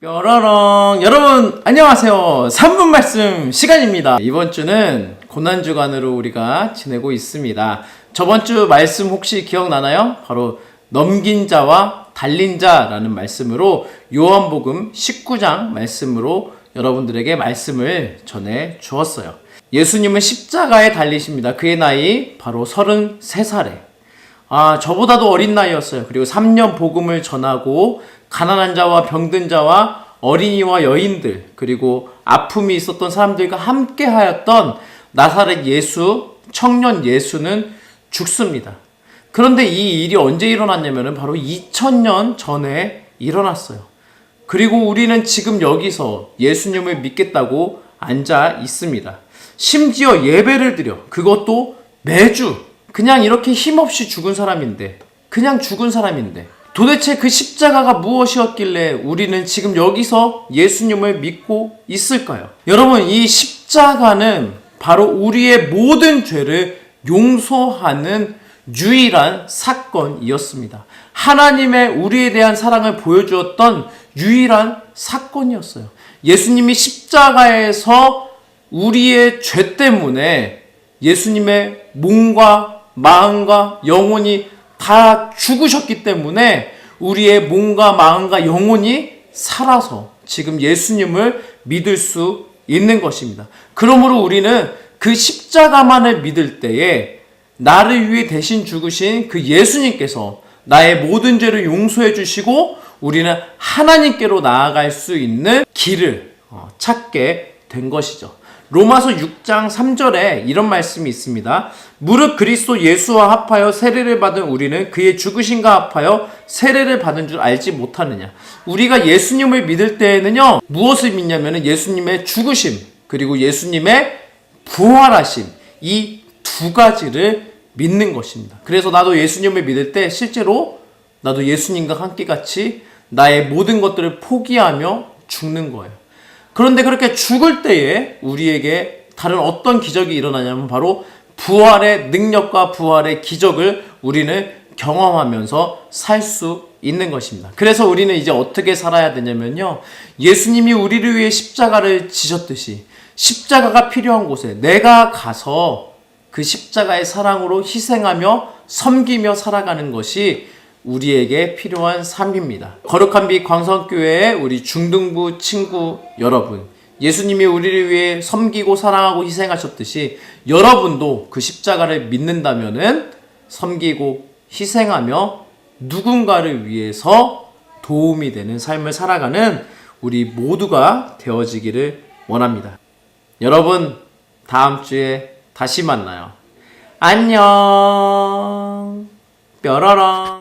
뾰로롱. 여러분 안녕하세요. 3분 말씀 시간입니다. 이번 주는 고난 주간으로 우리가 지내고 있습니다. 저번 주 말씀 혹시 기억나나요? 바로 넘긴 자와 달린 자라는 말씀으로 요한복음 19장 말씀으로 여러분들에게 말씀을 전해 주었어요. 예수님은 십자가에 달리십니다. 그의 나이 바로 33살에 아, 저보다도 어린 나이였어요. 그리고 3년 복음을 전하고 가난한 자와 병든 자와 어린이와 여인들 그리고 아픔이 있었던 사람들과 함께 하였던 나사렛 예수 청년 예수는 죽습니다. 그런데 이 일이 언제 일어났냐면은 바로 2000년 전에 일어났어요. 그리고 우리는 지금 여기서 예수님을 믿겠다고 앉아 있습니다. 심지어 예배를 드려 그것도 매주 그냥 이렇게 힘없이 죽은 사람인데, 그냥 죽은 사람인데, 도대체 그 십자가가 무엇이었길래 우리는 지금 여기서 예수님을 믿고 있을까요? 여러분, 이 십자가는 바로 우리의 모든 죄를 용서하는 유일한 사건이었습니다. 하나님의 우리에 대한 사랑을 보여주었던 유일한 사건이었어요. 예수님이 십자가에서 우리의 죄 때문에 예수님의 몸과 마음과 영혼이 다 죽으셨기 때문에 우리의 몸과 마음과 영혼이 살아서 지금 예수님을 믿을 수 있는 것입니다. 그러므로 우리는 그 십자가만을 믿을 때에 나를 위해 대신 죽으신 그 예수님께서 나의 모든 죄를 용서해 주시고 우리는 하나님께로 나아갈 수 있는 길을 어, 찾게 된 것이죠. 로마서 6장 3절에 이런 말씀이 있습니다. 무릇 그리스도 예수와 합하여 세례를 받은 우리는 그의 죽으신가 합하여 세례를 받은 줄 알지 못하느냐. 우리가 예수님을 믿을 때에는요, 무엇을 믿냐면 예수님의 죽으심, 그리고 예수님의 부활하심, 이 두 가지를 믿는 것입니다. 그래서 나도 예수님을 믿을 때 실제로 나도 예수님과 함께 같이 나의 모든 것들을 포기하며 죽는 거예요. 그런데 그렇게 죽을 때에 우리에게 다른 어떤 기적이 일어나냐면 바로 부활의 능력과 부활의 기적을 우리는 경험하면서 살 수 있는 것입니다. 그래서 우리는 이제 어떻게 살아야 되냐면요. 예수님이 우리를 위해 십자가를 지셨듯이 십자가가 필요한 곳에 내가 가서 그 십자가의 사랑으로 희생하며 섬기며 살아가는 것이 우리에게 필요한 삶입니다. 거룩한 빛 광성교회의 우리 중등부 친구 여러분, 예수님이 우리를 위해 섬기고 사랑하고 희생하셨듯이 여러분도 그 십자가를 믿는다면은 섬기고 희생하며 누군가를 위해서 도움이 되는 삶을 살아가는 우리 모두가 되어지기를 원합니다. 여러분, 다음 주에 다시 만나요. 안녕. 뾰로롱.